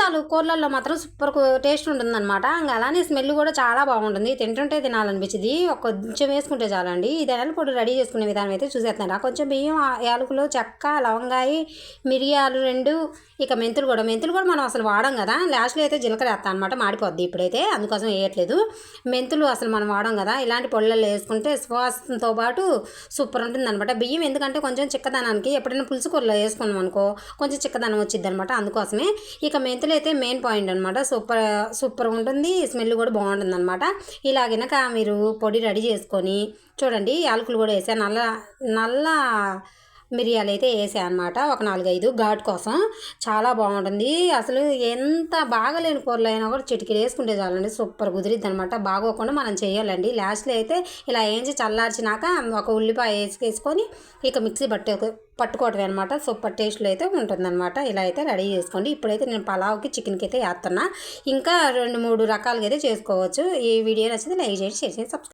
చాలు కూరలలో మాత్రం సూపర్ టేస్ట్ ఉంటుందన్నమాట. ఇంకా అలానే స్మెల్ కూడా చాలా బాగుంటుంది. తింటుంటే తినాలనిపించింది ఒక కొంచెం వేసుకుంటే చాలండి. ఇది ధనియాల పొడి రెడీ చేసుకునే విధానం అయితే చూసేస్తాను కొంచెం బియ్యం యాలకులు చెక్క లవంగాయి మిరియాలు రెండు ఇక మెంతులు కూడా. మెంతులు కూడా మనం అసలు వాడం కదా. లాస్ట్లో అయితే జీలకర్ర వేస్తాను అనమాట మాడిపోద్ది ఇప్పుడైతే. అందుకోసం వేయట్లేదు. మెంతులు అసలు మనం వాడం కదా. ఇలాంటి పొళ్ళల్లో వేసుకుంటే శ్వాసంతో పాటు సూపర్ ఉంటుంది అనమాట బియ్యం ఎందుకంటే కొంచెం చిక్కదనానికి ఎప్పుడైనా పులుసు కూరలో వేసుకున్నాం అనుకో కొంచెం చిక్కదనం వచ్చింది అనమాట అందుకోసమే ఇక మెంతులు అయితే మెయిన్ పాయింట్ అనమాట సూపర్ సూపర్ ఉంటుంది. స్మెల్ కూడా బాగుంటుంది అనమాట ఇలాగినక మీరు పొడి రెడీ చేసుకొని చూడండి. యాలకులు కూడా వేసాను నల్ల నల్ల మిరియాలు అయితే వేసాను అనమాట ఒక నాలుగైదు ఘాట్ కోసం. చాలా బాగుంటుంది. అసలు ఎంత బాగలేని కూరలు అయినా కూడా చిటికీలు వేసుకుంటే చాలండి. సూపర్ కుదిరిద్ది అనమాట బాగోకుండా మనం చేయాలండి. లాస్ట్లో అయితే ఇలా వేయించి చల్లార్చినాక ఒక ఉల్లిపాయ వేసుకేసుకొని ఇక మిక్సీ పట్టే పట్టుకోవటం అనమాట సూపర్ టేస్ట్లో అయితే ఉంటుందన్నమాట. ఇలా అయితే రెడీ చేసుకోండి. ఇప్పుడైతే నేను పలావ్కి చికెన్కి అయితే వేస్తున్నా. ఇంకా రెండు మూడు రకాలుగా అయితే చేసుకోవచ్చు. ఈ వీడియో నచ్చితే లైక్ చేసి షేర్ చేసి సబ్స్క్రైబ్